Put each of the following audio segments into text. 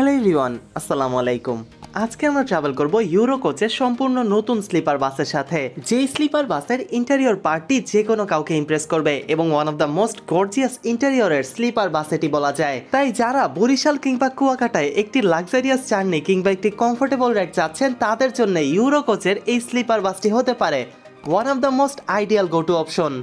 Hello everyone, আসসালামু আলাইকুম। আজকে আমরা ট্রাভেল করব ইউরো কোচের সম্পূর্ণ নতুন স্লিপার বাসের সাথে। যেই স্লিপার বাসের ইন্টেরিয়র পার্টটি যে কোনো কাউকে ইমপ্রেস করবে এবং one of the most gorgeous ইন্টেরিয়রের sleeper bus এটি বলা যায়। তাই যারা বরিশাল কিংবা কুয়াকাটায় একটি লাক্সারিয়াস জার্নি কিংবা একটি কমফোর্টেবল রাইড চাচ্ছেন তাদের জন্য ইউরো কোচের এই স্লিপার বাসটি হতে পারে one of the most ideal go to option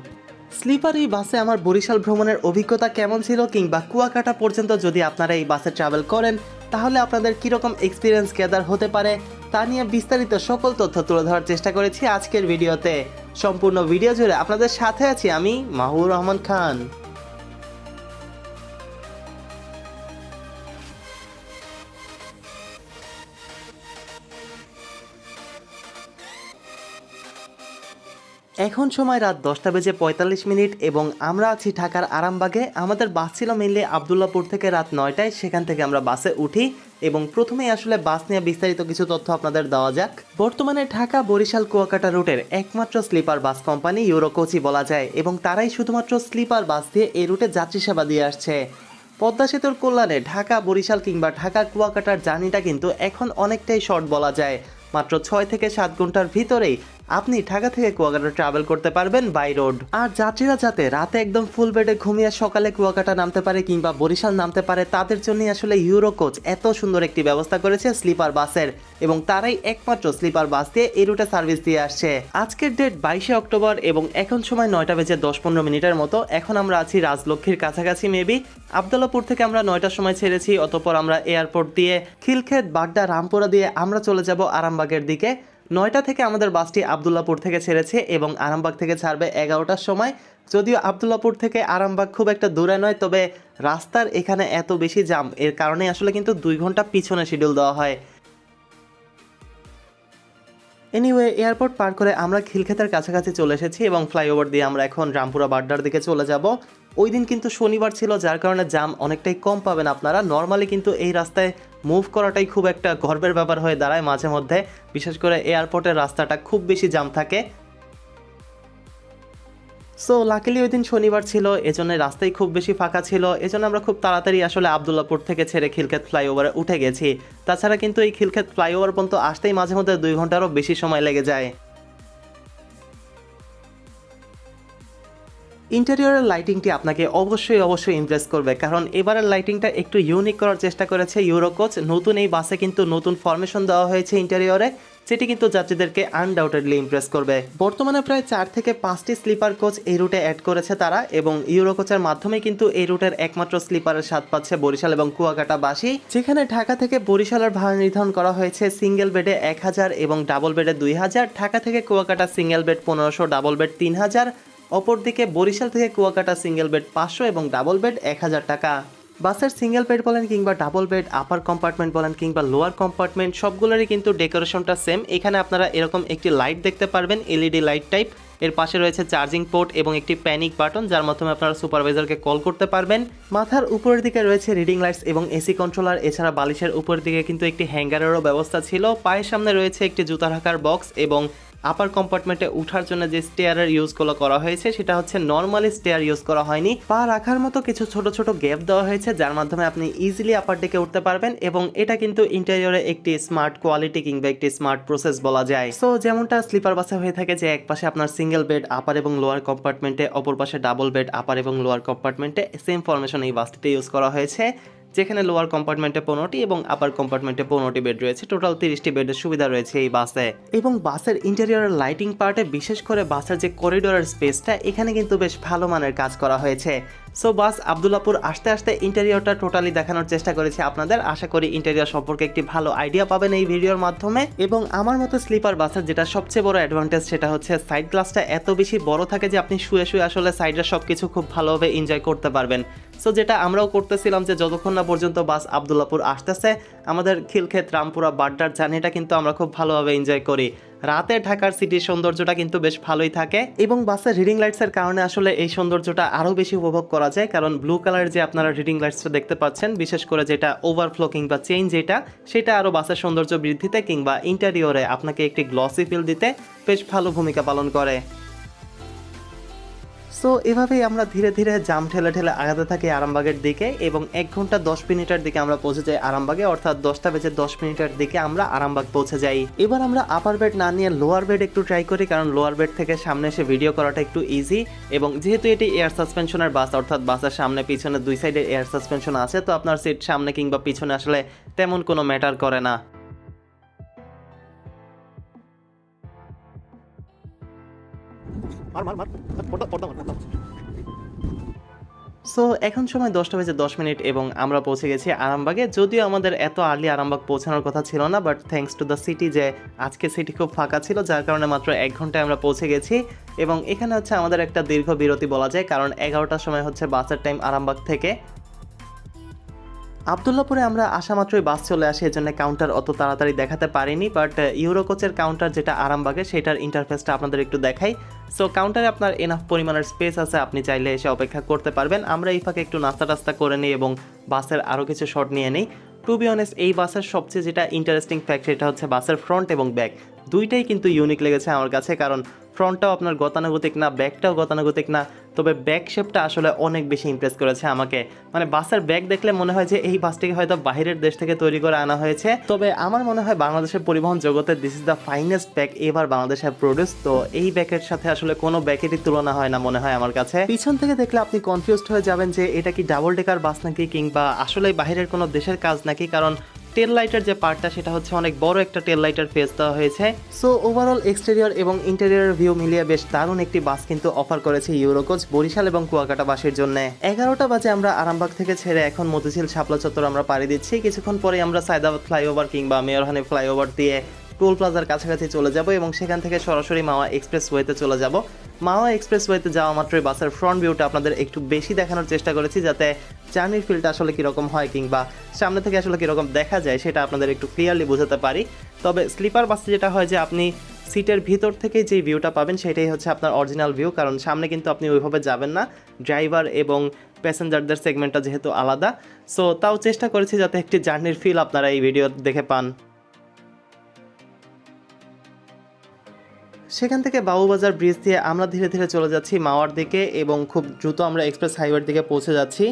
sleeper এই বাসে আমার বরিশাল ভ্রমণের অভিজ্ঞতা কেমন ছিল কিংবা কুয়াকাটা পর্যন্ত যদি আপনারা এই বাসে ট্রাভেল করেন তাহলে আপনাদের কীরকম এক্সপিরিয়েন্স গ্যাদার হতে পারে, তা নিয়ে বিস্তারিত সকল তথ্য তুলে ধরার চেষ্টা করেছি আজকের ভিডিওতে। সম্পূর্ণ ভিডিও জুড়ে আপনাদের সাথে আছি আমি মাহুর রহমান খান। এখন সময় রাত দশটা বেজে পঁয়তাল্লিশ মিনিট এবং আমরা আছি ঢাকার আরামবাগে। আমাদের বাস ছিল মেনলি আবদুল্লাপুর থেকে রাত নয়টায়। সেখান থেকে আমরা বাসে উঠি এবং প্রথমেই আসলে বাস নিয়ে বিস্তারিত কিছু তথ্য আপনাদের দেওয়া যাক। বর্তমানে ঢাকা, বরিশাল, কুয়াকাটা রুটের একমাত্র স্লিপার বাস কোম্পানি, ইউরোকোচি বলা যায় এবং তারাই শুধুমাত্র স্লিপার বাস দিয়ে এই রুটে যাত্রী সেবা দিয়ে আসছে। পদ্মা সেতুর কল্যাণে ঢাকা, বরিশাল কিংবা ঢাকা, কুয়াকাটার জার্নিটা কিন্তু এখন অনেকটাই শর্ট বলা যায়। মাত্র ছয় থেকে সাত ঘণ্টার ভিতরেই আপনি ঢাকা থেকে কুয়াকাটা ট্রাভেল করতে পারবেন বাই রোড আর যাত্রীরা যাতে রাতে একদম ফুল বেডে ঘুমিয়ে সকালে কুয়াকাটা নামতে পারে কিংবা বরিশাল নামতে পারে, তাদের জন্য আসলে ইউরো কোচ এত সুন্দর একটি ব্যবস্থা করেছে স্লিপার বাসের। এবং তারাই একমাত্র স্লিপার বাস দিয়ে এই রুটে সার্ভিস দিয়ে আসছে। আজকের ডেট বাইশে অক্টোবর এবং এখন সময় নয়টা বেজে দশ পনেরো মিনিটের মতো। এখন আমরা আছি রাজলক্ষ্মীর কাছাকাছি মেবি আবদুল্লাপুর থেকে আমরা নয়টার সময় ছেড়েছি, অতপর আমরা এয়ারপোর্ট দিয়ে খিলক্ষেত, বাগদা, রামপুরা দিয়ে আমরা চলে যাব আরামবাগের দিকে। নয়টা থেকে আমাদের বাসটি আবদুল্লাপুর থেকে ছেড়েছে এবং আরামবাগ থেকে ছাড়বে এগারোটার সময়। যদিও আবদুল্লাপুর থেকে আরামবাগ খুব একটা দূরে নয়, তবে রাস্তার এখানে এত বেশি জাম, এর কারণে আসলে কিন্তু দুই ঘণ্টা পিছনে শিডিউল দেওয়া হয়। এনিওয়ে এয়ারপোর্ট পার করে আমরা খিলক্ষেতের কাছাকাছি চলে এসেছি এবং ফ্লাইওভার দিয়ে আমরা এখন রামপুরা বাড্ডার দিকে চলে যাব। ওই দিন কিন্তু শনিবার ছিল, যার কারণে জাম অনেকটাই কম পাবেন আপনারা। নর্মালি কিন্তু এই রাস্তায় মুভ করাটাই খুব একটা গর্বের ব্যাপার হয়ে দাঁড়ায় মাঝে মধ্যে। বিশেষ করে এয়ারপোর্টের রাস্তাটা খুব বেশি জাম থাকে। সো লাকিলি ওই দিন শনিবার ছিল, এজন্য রাস্তায় খুব বেশি ফাঁকা ছিল। এজন্য আমরা খুব তাড়াতাড়ি আসলে আবদুল্লাপুর থেকে ছেড়ে খিলক্ষেত ফ্লাইওভারে উঠে গেছি। তাছাড়া কিন্তু এই খিলক্ষেত ফ্লাইওভার পর্যন্ত আসতেই মাঝে মধ্যে দুই ঘন্টারও বেশি সময় লেগে যায়। ইন্টেরিয়রের লাইটিংটি আপনাকে অবশ্যই অবশ্যই ইমপ্রেস করবে, কারণ এবারের লাইটিংটা একটু ইউনিক করার চেষ্টা করেছে ইউরোকোচ নতুন এই বাসে কিন্তু নতুন ফরমেশন দেওয়া হয়েছে ইন্টেরিয়রে সেটি কিন্তু যাত্রীদেরকে আনডাউটেডলি ইমপ্রেস করবে। বর্তমানে প্রায় চার থেকে পাঁচটি স্লিপার কোচ এই রুটে অ্যাড করেছে তারা, এবং ইউরোকোচের মাধ্যমে কিন্তু এই রুটের একমাত্র স্লিপারের স্বাদ পাচ্ছে বরিশাল এবং কুয়াকাটাবাসী। যেখানে ঢাকা থেকে বরিশালের ভাড়া নির্ধারণ করা হয়েছে সিঙ্গেল বেডে এক হাজার এবং ডাবল বেডে দুই হাজার, ঢাকা থেকে কুয়াকাটা সিঙ্গেল বেড পনেরোশো ডাবল বেড তিন হাজার অপরদিকে বরিশাল থেকে কুয়াকাটা সিঙ্গেল বেড পাঁচশো এবং ডাবল বেড এক হাজার টাকা। বাসের সিঙ্গেল বেড বলেন কিংবা ডাবল বেড আপার কম্পার্টমেন্ট বলেন কিংবা লোয়ার কম্পার্টমেন্ট সবগুলোরই কিন্তু ডেকোরেশনটা সেম এখানে আপনারা এরকম একটি লাইট দেখতে পারবেন এলইডি লাইট টাইপের পাশে রয়েছে চার্জিং পোর্ট এবং একটি প্যানিক বাটন যার মাধ্যমে আপনারা সুপারভাইজারকে কল করতে পারবেন। মাথার উপরের দিকে রয়েছে রিডিং লাইটস এবং এসি কন্ট্রোলার এছাড়া বালিশের উপরের দিকে কিন্তু একটি হ্যাঙ্গারেরও ব্যবস্থা ছিল। পায়ের সামনে রয়েছে একটি জুতা রাখার বক্স এবং আপার কম্পার্টমেন্টে উঠার জন্য যে স্টেয়ারের ইউজগুলো করা হয়েছে, সেটা হচ্ছে নর্মালি স্টেয়ার ইউজ করা হয়নি। পা রাখার মতো কিছু ছোট ছোট গ্যাপ দেওয়া হয়েছে, যার মাধ্যমে আপনি ইজিলি আপার ডেকে উঠতে পারবেন এবং এটা কিন্তু ইন্টেরিয়রে একটি স্মার্ট কোয়ালিটি কিংবা একটি স্মার্ট প্রসেস বলা যায়। সো যেমনটা স্লিপার বাসে হয়ে থাকে যে এক পাশে আপনার সিঙ্গেল বেড আপার এবং লোয়ার কম্পার্টমেন্টে অপর পাশে ডাবল বেড আপার এবং লোয়ার কম্পার্টমেন্টে সেম ফরমেশন এই বাসটিতে ইউজ করা হয়েছে। যেখানে লোয়ার কম্পার্টমেন্টে পনেরোটি এবং আপার কম্পার্টমেন্টে পনেরোটি বেড রয়েছে। টোটাল তিরিশটি বেডের সুবিধা রয়েছে এই বাসে এবং বাসের ইন্টেরিয়ারের লাইটিং পার্টে বিশেষ করে বাসের যে করিডোরের স্পেসটা এখানে কিন্তু বেশ ভালো মানের কাজ করা হয়েছে। সো বাস আবদুল্লাপুর আসতে আসতে ইন্টেরিয়রটা টোটালি দেখানোর চেষ্টা করেছি আপনাদের। আশা করি ইন্টেরিয়র সম্পর্কে একটি ভালো আইডিয়া পাবেন এই ভিডিওর মাধ্যমে। এবং আমার মতো স্লিপার বাসের যেটা সবচেয়ে বড় অ্যাডভান্টেজ সেটা হচ্ছে সাইড গ্লাসটা এত বেশি বড় থাকে যে আপনি শুয়ে শুয়ে আসলে সাইডের সব কিছু খুব ভালোভাবে এনজয় করতে পারবেন। সো যেটা আমরাও করতেছিলাম যে যতক্ষণ না পর্যন্ত বাস আবদুল্লাপুর আসতেছে, আমাদের খিলক্ষেত, রামপুরা, বাড্ডার জার্নিটা কিন্তু আমরা খুব ভালোভাবে এনজয় করি। রাতে ঢাকার সিটির সৌন্দর্যটা কিন্তু বেশ ভালোই থাকে এবং বাসের রিডিং লাইটসের কারণে আসলে এই সৌন্দর্যটা আরও বেশি উপভোগ করা যায়, কারণ ব্লু কালার যে আপনারা রিডিং লাইটসটা দেখতে পাচ্ছেন, বিশেষ করে যেটা ওভারফ্লোকিং বা চেঞ্জ যেটা, সেটা আরও বাসের সৌন্দর্য বৃদ্ধিতে কিংবা ইন্টেরিয়রে আপনাকে একটি গ্লসি ফিল দিতে বেশ ভালো ভূমিকা পালন করে। সো এভাবেই আমরা ধীরে ধীরে জাম ঠেলে ঠেলে আগাতে থাকি আরামবাগের দিকে এবং এক ঘণ্টা দশ মিনিটের দিকে আমরা পৌঁছে যাই আরামবাগে, অর্থাৎ দশটা বেজে দশ মিনিটের দিকে আমরা আরামবাগ পৌঁছে যাই। এবার আমরা আপার বেড না নিয়ে লোয়ার বেড একটু ট্রাই করি, কারণ লোয়ার বেড থেকে সামনে এসে ভিডিও করাটা একটু ইজি এবং যেহেতু এটি এয়ার সাসপেনশনের বাস অর্থাৎ বাসের সামনে পিছনে দুই সাইডে এয়ার সাসপেনশন আছে, তো আপনার সিট সামনে কিংবা পিছনে আসলে তেমন কোনো ম্যাটার করে না। সো এখন সময় দশটা বেজে দশ মিনিট এবং আমরা পৌঁছে গেছি আরামবাগে। যদিও আমাদের এত আর্লি আরামবাগ পৌঁছানোর কথা ছিল না but thanks to the city যে আজকে সিটি খুব ফাঁকা ছিল, যার কারণে মাত্র এক ঘন্টায় আমরা পৌঁছে গেছি। এবং এখানে হচ্ছে আমাদের একটা দীর্ঘ বিরতি বলা যায়, কারণ এগারোটার সময় হচ্ছে বাসের টাইম আরামবাগ থেকে। আবদুল্লাপুরে আমরা আসা মাত্রই বাস চলে আসে, এজন্য কাউন্টার অত তাড়াতাড়ি দেখাতে পারিনি বাট ইউরোকোচের কাউন্টার যেটা আরামবাগে, সেটার ইন্টারফেসটা আপনাদের একটু দেখাই। সো কাউন্টারে আপনার এনাফ পরিমাণের স্পেস আছে, আপনি চাইলে এসে অপেক্ষা করতে পারবেন। আমরা এই ফাঁকে একটু নাস্তা টাস্তা করে নিই এবং বাসের আরও কিছু শট নিয়ে নিই। টু বি অনেস্ট এই বাসের সবচেয়ে যেটা ইন্টারেস্টিং ফ্যাক্ট সেটা হচ্ছে বাসের ফ্রন্ট এবং ব্যাক দুইটাই কিন্তু ইউনিক লেগেছে আমার কাছে, কারণ ফ্রন্টটাও আপনার গতানুগতিক না ব্যাকটাও গতানুগতিক না, তবে ব্যাক শেপটা আসলে অনেক বেশি ইমপ্রেস করেছে আমাকে। মানে বাসের ব্যাগ দেখলে মনে হয় যে এই বাসটিকে হয়তো বাইরের দেশ থেকে তৈরি করে আনা হয়েছে। তবে আমার মনে হয় বাংলাদেশের পরিবহন জগতে this is the finest bag এবার বাংলাদেশে প্রডিউস তো এই ব্যাগের সাথে আসলে কোনো ব্যাগেরই তুলনা হয় না মনে হয় আমার কাছে। পিছন থেকে দেখলে আপনি কনফিউজড হয়ে যাবেন যে এটা কি ডাবল ডেকার বাস নাকি কিংবা আসলে বাইরের কোনো দেশের কাজ নাকি? কারণ টেল লাইটার যে পার্টটা সেটা হচ্ছে অনেক বড় একটা টেল লাইটার ফেস দেওয়া হয়েছে। সো ওভারঅল এক্সটেরিয়র এবং ইন্টেরিয়র ভিউ মিলিয়ে বেশ দারুণ একটি বাস কিন্তু অফার করেছে ইউরোকোচ বরিশাল এবং কুয়াকাটা বাসের জন্য। এগারোটা বাজে আমরা আরামবাগ থেকে ছেড়ে এখন মতিঝিল শাপলা চত্বর আমরা পাড়ি দিচ্ছি। কিছুক্ষণ পরে আমরা সায়দাবাদ ফ্লাইওভার কিংবা মেয়রহানি ফ্লাইওভার দিয়ে টোল প্লাজার কাছাকাছি চলে যাব এবং সেখান থেকে সরাসরি মাওয়া এক্সপ্রেস ওয়েতে চলে যাব। মাওয়া এক্সপ্রেস ওয়েতে যাওয়া মাত্রই বাসের ফ্রন্ট ভিউটা আপনাদের একটু বেশি দেখানোর চেষ্টা করেছি যাতে জার্নির ফিলটা আসলে কীরকম হয় কিংবা সামনে থেকে আসলে কীরকম দেখা যায় সেটা আপনাদের একটু ক্লিয়ারলি বোঝাতে পারি। তবে স্লিপার বাসে যেটা হয় যে আপনি সিটের ভিতর থেকে যে ভিউটা পাবেন সেটাই হচ্ছে আপনার অরিজিনাল ভিউ কারণ সামনে কিন্তু আপনি ওইভাবে যাবেন না। ড্রাইভার এবং প্যাসেঞ্জারদের সেগমেন্টটা যেহেতু আলাদা। সো তাও চেষ্টা করেছি যাতে একটি জার্নির ফিল আপনারা এই ভিডিও দেখে পান। সেখান থেকে বাবুবাজার ব্রিজ দিয়ে আমরা ধীরে ধীরে চলে যাচ্ছি মাওয়ার দিকে এবং খুব দ্রুত আমরা এক্সপ্রেস হাইওয়ের দিকে পৌঁছে যাচ্ছি।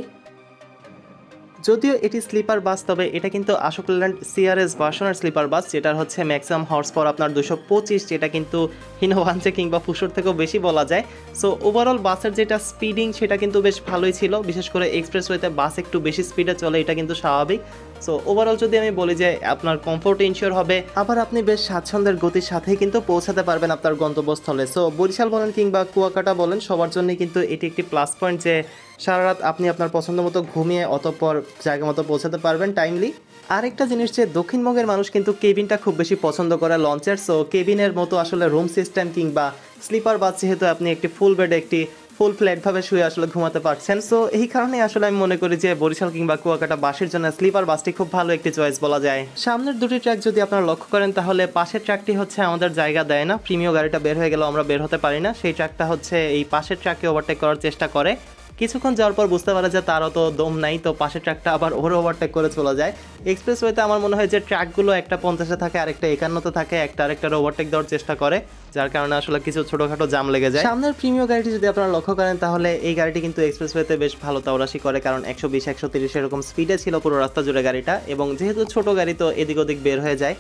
যদিও এটি স্লিপার বাস তবে এটা কিন্তু আশোক ল্যান্ড সিআরএস ভার্সনের স্লিপার বাস যেটার হচ্ছে ম্যাক্সিমাম হর্স পাওয়ার আপনার দুশো পঁচিশ, যেটা কিন্তু হিনোভান্সে কিংবা ফুসোর থেকেও বেশি বলা যায়। সো ওভারঅল বাসের যেটা স্পিডিং সেটা কিন্তু বেশ ভালোই ছিল। বিশেষ করে এক্সপ্রেসওয়েতে বাস একটু বেশি স্পিডে চলে, এটা কিন্তু স্বাভাবিক। সো ওভারঅল যদি আমি বলি যে আপনার কমফোর্ট ইনশিওর হবে, আবার আপনি বেশ স্বাচ্ছন্দ্যের গতির সাথেই কিন্তু পৌঁছাতে পারবেন আপনার গন্তব্যস্থলে। সো বরিশাল বলেন কিংবা কুয়াকাটা বলেন, সবার জন্য কিন্তু এটি একটি প্লাস পয়েন্ট যে সারা রাত আপনি আপনার পছন্দ মতো ঘুমিয়ে অতঃপর জায়গা মতো পৌঁছাতে পারবেন টাইমলি আরেকটা জিনিস যে দক্ষিণবঙ্গের মানুষ কিন্তু কেবিনটা খুব বেশি পছন্দ করে লঞ্চের সো কেবিনের মতো আসলে রুম সিস্টেম কিংবা স্লিপার বাস যেহেতু আপনি একটি ফুল বেডে একটি ফুল ফ্ল্যাটভাবে শুয়ে আসলে ঘুমাতে পারছেন। সো এই কারণে আসলে আমি মনে করি যে বরিশাল কিংবা কুয়াকাটা বাসের জন্য স্লিপার বাসটি খুব ভালো একটি চয়েস বলা যায়। সামনের দুটি ট্র্যাক যদি আপনারা লক্ষ্য করেন, তাহলে পাশের ট্র্যাকটি হচ্ছে আমাদের জায়গা দেয় না। প্রিমিয় গাড়িটা বের হয়ে গেলেও আমরা বের হতে পারি না। সেই ট্র্যাকটা হচ্ছে এই পাশের ট্র্যাককে ওভারটেক করার চেষ্টা করে। কিছুক্ষণ যাওয়ার পর বুঝতে পারে যে তারও তো দম নাই, তো পাশের ট্র্যাকটা আবার ওর ওভারটেক করে চলে যায়। এক্সপ্রেসওয়েতে আমার মনে হয় যে ট্র্যাকগুলো একটা পঞ্চাশে থাকে, আরেকটা একান্নতে থাকে, একটা আরেকটার ওভারটেক দেওয়ার চেষ্টা করে, যার কারণে আসলে কিছু ছোটোখাটো জাম লেগে যায়। সামনের প্রিমিয় গাড়িটি যদি আপনারা লক্ষ্য করেন, তাহলে এই গাড়িটি কিন্তু এক্সপ্রেসওয়েতে বেশ ভালো তাওরাশি করে, কারণ একশো বিশ, একশো তিরিশ এরকম স্পিডে ছিল পুরো রাস্তা জুড়ে গাড়িটা, এবং যেহেতু ছোট গাড়ি, তো এদিক ওদিক বের হয়ে যায়।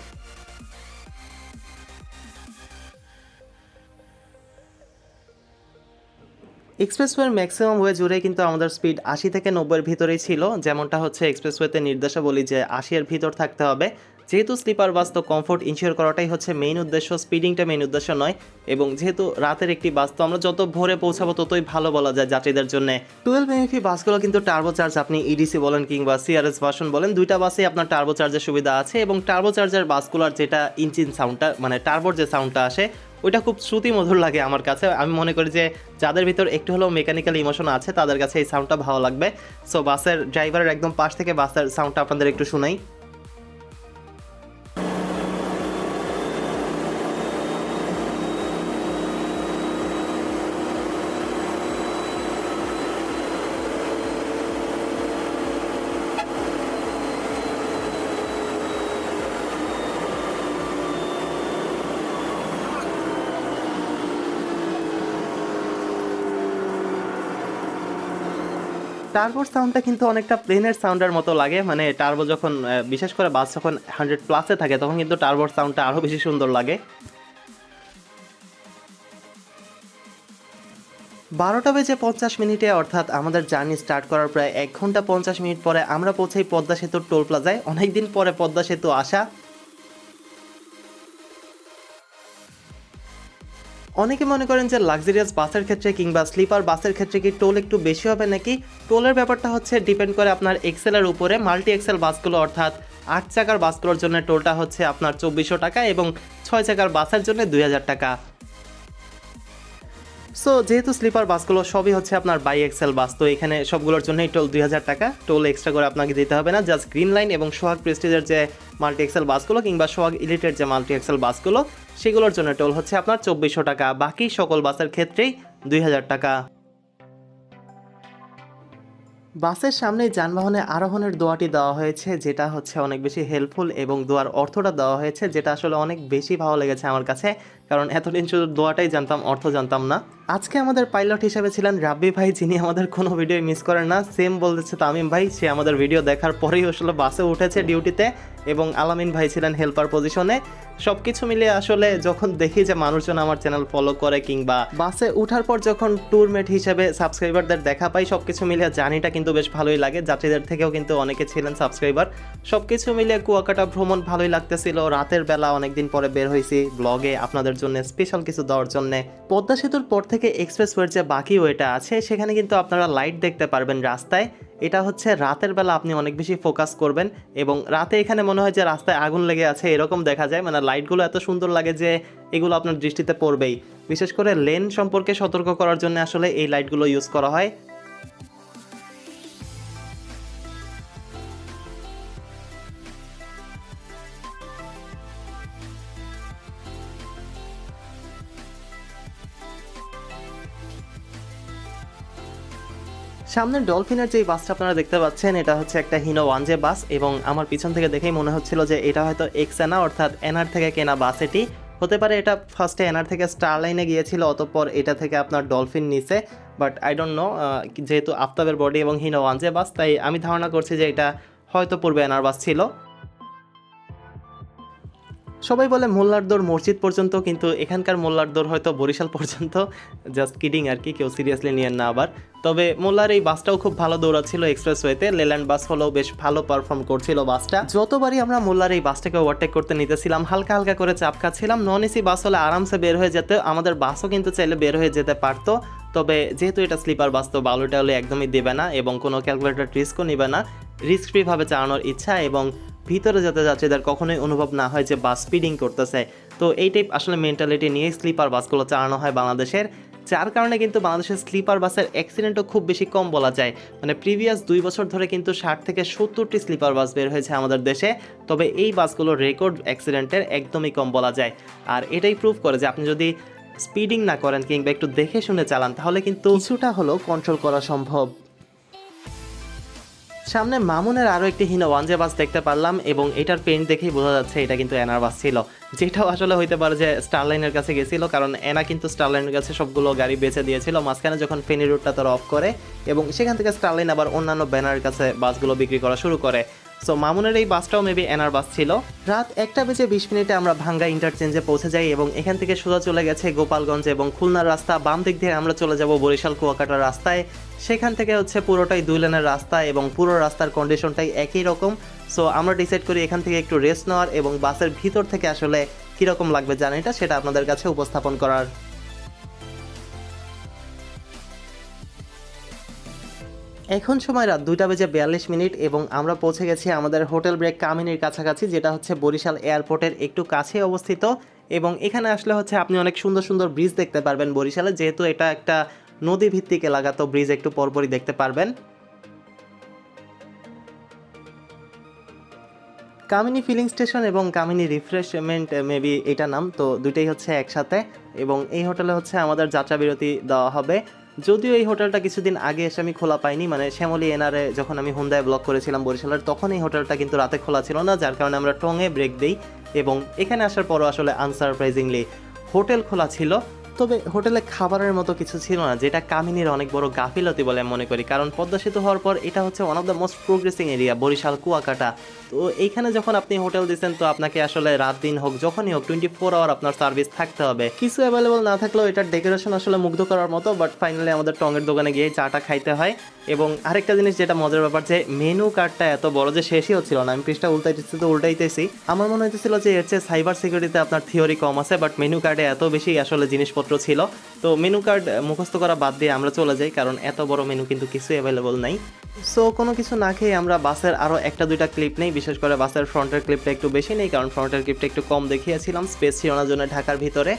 এক্সপ্রেসওয়ের ম্যাক্সিমাম ওয়ে জুড়ে কিন্তু আমাদের স্পিড আশি থেকে নব্বইয়ের ভিতরেই ছিল। যেমনটা হচ্ছে এক্সপ্রেসওয়েতে নির্দেশাবলী যে আশির ভিতর থাকতে হবে। যেহেতু স্লিপার বাস তো কমফোর্ট ইনশিওর করাটাই হচ্ছে মেইন উদ্দেশ্য স্পিডিংটা মেইন উদ্দেশ্য নয়। এবং যেহেতু রাতের একটি বাস তো আমরা যত ভোরে পৌঁছাবো ততই ভালো বলা যায় যাত্রীদের জন্য। টুয়েলভ এমএফি বাসগুলো কিন্তু টার্বো চার্জ আপনি ইডিসি বলেন কিংবা সিআরএস ভার্সন বলেন, দুইটা বাসেই আপনার টার্বো চার্জের সুবিধা আছে এবং টার্বো চার্জের বাসগুলোর যেটা ইঞ্জিন সাউন্ডটা মানে টার্বোর যে সাউন্ডটা আসে ওইটা খুব শ্রুতি মধুর লাগে আমার কাছে। আমি মনে করি যে যাদের ভিতর একটু হলেও মেকানিক্যাল ইমোশন আছে, তাদের কাছে এই সাউন্ডটা ভালো লাগবে। সো বাসের ড্রাইভারের একদম পাশ থেকে বাসের সাউন্ডটা আপনাদের একটু শুনাই। টার্বোর সাউন্ডটা কিন্তু অনেকটা প্লেনের সাউন্ডের মতো লাগে। মানে টার্বো যখন বিশেষ করে বাস যখন হান্ড্রেড প্লাসে থাকে, তখন কিন্তু টার্বোর সাউন্ডটা আরও বেশি সুন্দর লাগে। বারোটা বেজে পঞ্চাশ মিনিটে অর্থাৎ আমাদের জার্নি স্টার্ট করার প্রায় এক ঘণ্টা পঞ্চাশ মিনিট পরে আমরা পৌঁছাই পদ্মা সেতুর টোল প্লাজায় অনেকদিন পরে পদ্মা সেতু আসা। অনেকে মনে করেন যে লাক্সারিয়াস বাসের ক্ষেত্রে কিংবা স্লিপার বাসের ক্ষেত্রে কি টোল একটু বেশি হবে নাকি? টোলের ব্যাপারটা হচ্ছে ডিপেন্ড করে আপনার এক্সেলের উপরে মাল্টি এক্সেল বাসগুলো অর্থাৎ আট চাকার বাসগুলোর জন্য টোলটা হচ্ছে আপনার চব্বিশশো টাকা এবং ছয় চাকার বাসের জন্য দুই হাজার টাকা। সো যেহেতু স্লিপার বাসগুলো সবই হচ্ছে আপনার বাই এক্সেল বাস, তো এখানে সবগুলোর জন্যই টোল দুই হাজার টাকা। টোল এক্সট্রা করে আপনাকে দিতে হবে না জাস্ট গ্রিন লাইন এবং সোহাগ প্রেস্টিজের যে মাল্টি এক্সেল বাসগুলো কিংবা সোহাগ ইলিটের যে মাল্টি এক্সেল বাসগুলো, সেগুলোর জন্য টোল হচ্ছে আপনার চব্বিশশো টাকা। বাকি সকল বাসের ক্ষেত্রেই দুই হাজার টাকা। বাসের সামনে যানবাহনে আরোহণের দোয়াটি দেওয়া হয়েছে, যেটা হচ্ছে অনেক বেশি হেল্পফুল এবং দোয়ার অর্থটা দেওয়া হয়েছে, যেটা আসলে অনেক বেশি ভালো লেগেছে আমার কাছে, কারণ এতদিন শুধু দোয়াটাই জানতাম, অর্থ জানতাম না। আজকে আমাদের পাইলট হিসেবে ছিলেন রাব্বি ভাই, যিনি আমাদের কোনো ভিডিও মিস করেন না। সেম বলতেছে তামিম ভাই, সে আমাদের ভিডিও দেখার পরেই আসলে বাসে উঠেছে ডিউটিতে এবং আলামিন ভাই ছিলেন হেল্পার পজিশনে সব কিছু মিলিয়ে আসলে যখন দেখি যে মানুষজন আমার চ্যানেল ফলো করে কিংবা বাসে উঠার পর যখন ট্যুরমেট হিসেবে সাবস্ক্রাইবারদের দেখা পাই সব কিছু মিলিয়ে জার্নিটা কিন্তু বেশ ভালোই লাগে। যাত্রীদের থেকেও কিন্তু অনেকে ছিলেন সাবস্ক্রাইবার সব কিছু মিলিয়ে কুয়াকাটা ভ্রমণ ভালোই লাগতেছিল। রাতের বেলা অনেকদিন পরে বের হয়েছি ব্লগে আপনাদের জন্য স্পেশাল কিছু দেওয়ার জন্য। পদ্মা সেতুর পর থেকে এক্সপ্রেস এক্সপ্রেসওয়ের যে বাকি ওয়েটা আছে, সেখানে কিন্তু আপনারা লাইট দেখতে পারবেন রাস্তায়। এটা হচ্ছে রাতের বেলা আপনি অনেক বেশি ফোকাস করবেন এবং রাতে এখানে মনে হয় যে রাস্তায় আগুন লেগে আছে, এরকম দেখা যায়। মানে লাইটগুলো এত সুন্দর লাগে যে এগুলো আপনার দৃষ্টিতে পড়বেই। বিশেষ করে লেন সম্পর্কে সতর্ক করার জন্য আসলে এই লাইটগুলো ইউজ করা হয়। সামনে ডলফিনের যে বাসটা আপনারা দেখতে পাচ্ছেন, এটা হচ্ছে একটা হিনো ওয়ান জে বাস এবং আমার পিছন থেকে দেখেই মনে হচ্ছিল যে এটা হয়তো এক্স এনা অর্থাৎ এনআর থেকে কেনা বাস এটি। হতে পারে এটা ফার্স্টে এনআর থেকে স্টার লাইনে গিয়েছিল, অতঃপর এটা থেকে আপনার ডলফিন নিচে। বাট আই ডোন্ট নো যেহেতু আফতাবের বডি এবং হিনো ওয়ান জে বাস, তাই আমি ধারণা করছি যে এটা হয়তো পূর্বে এনআর বাস ছিল। সবাই বলে মোল্লারদোর মসজিদ পর্যন্ত, কিন্তু এখানকার মোল্লারদোর হয়তো বরিশাল পর্যন্ত। জাস্ট কিডিং আর কি, কেউ সিরিয়াসলি নিয়েন না আবার। তবে মোল্লার এই বাসটাও খুব ভালো দৌড়াচ্ছিল এক্সপ্রেসওয়েতে লেল্যান্ড বাস হলেও বেশ ভালো পারফর্ম করছিল বাসটা। যতবারই আমরা মোল্লার এই বাসটাকে ওভারটেক করতে নিতেছিলাম, হালকা হালকা করে চাপ খাচ্ছিলাম নন এসি বাস হলে আরামসে বের হয়ে যেতে, আমাদের বাসও কিন্তু চাইলে বের হয়ে যেতে পারতো। তবে যেহেতু এটা স্লিপার বাস তো বালুটা হলে একদমই দেবে না এবং কোনো ক্যালকুলেটর রিস্কও নেবে না। রিস্ক ফ্রিভাবে চালানোর ইচ্ছা এবং ভিতরে যাতে যাত্রীদের কখনোই অনুভব না হয় যে বাস স্পিডিং করতেছে। তো এই টাইপ আসলে মেন্টালিটি নিয়ে স্লিপার বাসগুলো চালানো হয় বাংলাদেশের, যার কারণে কিন্তু বাংলাদেশের স্লিপার বাসের অ্যাক্সিডেন্টও খুব বেশি কম বলা যায়। মানে প্রিভিয়াস দুই বছর ধরে কিন্তু ষাট থেকে সত্তরটি স্লিপার বাস বের হয়েছে আমাদের দেশে, তবে এই বাসগুলোর রেকর্ড অ্যাক্সিডেন্টের একদমই কম বলা যায়। আর এটাই প্রুভ করে যে আপনি যদি স্পিডিং না করেন কিংবা একটু দেখে শুনে চালান, তাহলে কিন্তু কিছুটা হলেও কন্ট্রোল করা সম্ভব। সামনে মামুনের আরও একটি হীন ওয়ানজে বাস দেখতে পারলাম এবং এটার পেন্ট দেখেই বোঝা যাচ্ছে এটা কিন্তু এনার বাস ছিল। যেটাও আসলে হইতে পারে যে স্টারলাইনের কাছে গেছিল, কারণ এনা কিন্তু স্টারলাইনের কাছে সবগুলো গাড়ি বেছে দিয়েছিল। মাঝখানে যখন ফেনি রুটটা তারা অফ করে এবং সেখান থেকে স্টারলাইন আবার অন্যান্য ব্যানারের কাছে বাসগুলো বিক্রি করা শুরু করে। সো মামুনের এই বাসটাও মেবি এনার বাস ছিল। রাত একটা বেজে বিশ মিনিটে আমরা ভাঙ্গা ইন্টারচেঞ্জে পৌঁছে যাই এবং এখান থেকে সোজা চলে গেছে গোপালগঞ্জ এবং খুলনার রাস্তা। বাম দিক দিয়ে আমরা চলে যাব বরিশাল কুয়াকাটার রাস্তায়। সেখান থেকে হচ্ছে পুরোটাই দুই লেনের রাস্তা এবং পুরো রাস্তার কন্ডিশনটাই একই রকম। সো আমরা ডিসাইড করি এখান থেকে একটু রেস্ট নেওয়ার এবং বাসের ভিতর থেকে আসলে কীরকম লাগবে জানিটা সেটা আপনাদের কাছে উপস্থাপন করার। এখন সময় রাত দুইটা বেজে বিয়াল্লিশ মিনিট এবং আমরা পৌঁছে গেছি আমাদের হোটেল ব্রেক কামিনীর কাছাকাছি, যেটা হচ্ছে বরিশাল এয়ারপোর্টের একটু কাছে অবস্থিত। এবং এখানে আসলে হচ্ছে আপনি অনেক সুন্দর সুন্দর ব্রিজ দেখতে পারবেন বরিশালে, যেহেতু এটা একটা নদী ভিত্তিক এলাকা, তো ব্রিজ একটু পরপরই দেখতে পারবেন। কামিনী ফিলিং স্টেশন এবং কামিনী রিফ্রেশমেন্ট, মেবি এটা নাম, তো দুইটাই হচ্ছে একসাথে। এবং এই হোটেলে হচ্ছে আমাদের যাত্রা বিরতি দেওয়া হবে। যদিও এই হোটেলটা কিছুদিন আগে এসে আমি খোলা পাইনি মানে শ্যামলী এনারে যখন আমি হুন্দায় ব্লক করেছিলাম বরিশালের, তখন এই হোটেলটা কিন্তু রাতে খোলা ছিল না, যার কারণে আমরা টঙে ব্রেক দিই এবং এখানে আসার পরও আসলে আনসারপ্রাইজিংলি হোটেল খোলা ছিল। তবে হোটেলে খাবারের মতো কিছু ছিল না, যেটা কামিনীর অনেক বড় গাফিলতি বলে মনে করি। কারণ পদ্মা সেতু হওয়ার পর এটা হচ্ছে one of the most progressing area Barishal, Kuakata. তো এইখানে যখন আপনি হোটেল দিচ্ছেন, তো আপনাকে আসলে রাত দিন হোক, যখনই হোক টোয়েন্টি ফোর আওয়ার আপনার সার্ভিস থাকতে হবে। কিছু অ্যাভেলেবল না থাকলেও এটার ডেকোরেশন আসলে মুগ্ধ করার মতো বাট ফাইনালি আমাদের টঙের দোকানে গিয়ে চাটা খাইতে হয়। এবং আরেকটা জিনিস যেটা মজার ব্যাপার, যে মেনু কার্ডটা এত বড় যে শেষই হচ্ছিল না। আমি পৃষ্ঠা উল্টাইতেছি তো উল্টাইতেছি। আমার মনে হইতেছিল যে এর চেয়ে সাইবার সিকিউরিটিতে আপনার থিওরি কম আছে বাট মেনু কার্ডে এত বেশি আসলে জিনিসপত্র ছিল। তো মেনু কার্ড মুখস্থ করা বাদ দিয়ে আমরা চলে যাই, কারণ এত বড় মেনু কিন্তু কিছুই অ্যাভেলেবল নাই। সো কোনো কিছু না খেয়ে আমরা বাসের আরও একটা, দুইটা ক্লিপ নেই, বিশেষ করে বাসের ফ্রন্টের ক্লিপটা একটু বেশি নেই, কারণ ফ্রন্টের ক্লিপটা একটু কম দেখিয়েছিলাম স্পেস ছিল না জন্য ঢাকার ভিতরে।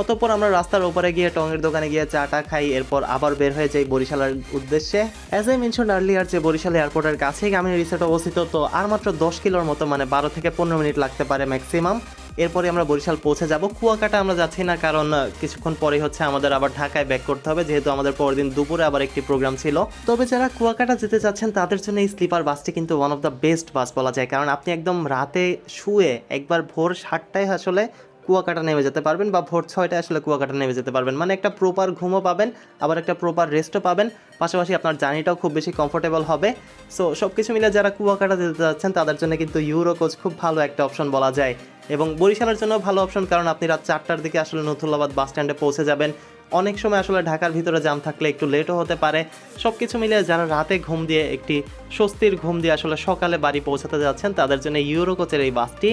অতঃপর আমরা রাস্তার ওপরে গিয়ে টঙের দোকানে গিয়ে চাটা খাই, এরপর আবার বের হয়ে যাই বরিশালের উদ্দেশ্যে। অ্যাজ আই মেনশন আর্লিয়ার যে বরিশাল এয়ারপোর্টের কাছেই আমি রিসোর্ট অবস্থিত, তো আর মাত্র দশ কিলোর মতো মানে বারো থেকে পনেরো মিনিট লাগতে পারে ম্যাক্সিমাম এরপরে আমরা বরিশাল পৌঁছে যাব। কুয়াকাটা আমরা যাচ্ছি না, কারণ কিছুক্ষণ পরে হচ্ছে আমাদের আবার ঢাকায় ব্যাক করতে হবে, যেহেতু আমাদের পরের দিন দুপুরে আবার একটি প্রোগ্রাম ছিল। তবে যারা কুয়াকাটা যেতে চাচ্ছেন, তাদের জন্য এই স্লিপার বাসটি কিন্তু one of the best bus বলা যায়। কারণ আপনি একদম রাতে শুয়ে একবার ভোর সাতটায় আসলে কুয়াকাটা নেমে যেতে পারবেন বা ভোর ছয়টায় আসলে কুয়াকাটা নেমে যেতে পারবেন। মানে একটা প্রপার ঘুমও পাবেন, আবার একটা প্রপার রেস্টও পাবেন। পাশাপাশি আপনার জার্নিটাও খুব বেশি কমফোর্টেবল হবে। সো সব কিছু মিলে যারা কুয়াকাটা যেতে যাচ্ছেন, তাদের জন্য কিন্তু ইউরো কোচ খুব ভালো একটা অপশন বলা যায়। এবং বরিশালের জন্য ভালো অপশন কারণ আপনি রাত চারটার দিকে আসলে নথুল্লাবাদ বাস স্ট্যান্ডে পৌঁছে যাবেন। অনেক সময় আসলে ঢাকার ভিতরে জাম থাকলে একটু লেটও হতে পারে। সব কিছু মিলে যারা রাতে ঘুম দিয়ে, একটি স্বস্তির ঘুম দিয়ে আসলে সকালে বাড়ি পৌঁছাতে যাচ্ছেন, তাদের জন্য ইউরো কোচের এই বাসটি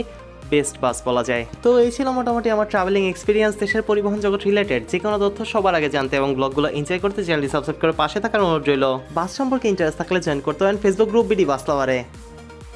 বেস্ট বাস বলা যায়। তো এই ছিল মোটামুটি আমার ট্রাভেলিং এক্সপিরিয়েন্স দেশের পরিবহন জগৎ রিলেটেড যে কোনো তথ্য সবার আগে জানতে এবং ব্লগগুলো এনজয় করতে চ্যানেলটি সাবস্ক্রাইব করে পাশে থাকার অনুরোধ রইল। বাস সম্পর্কে ইন্টারেস্ট থাকলে জয়েন করতে পারেন ফেসবুক গ্রুপ বিডি বাস লাভারে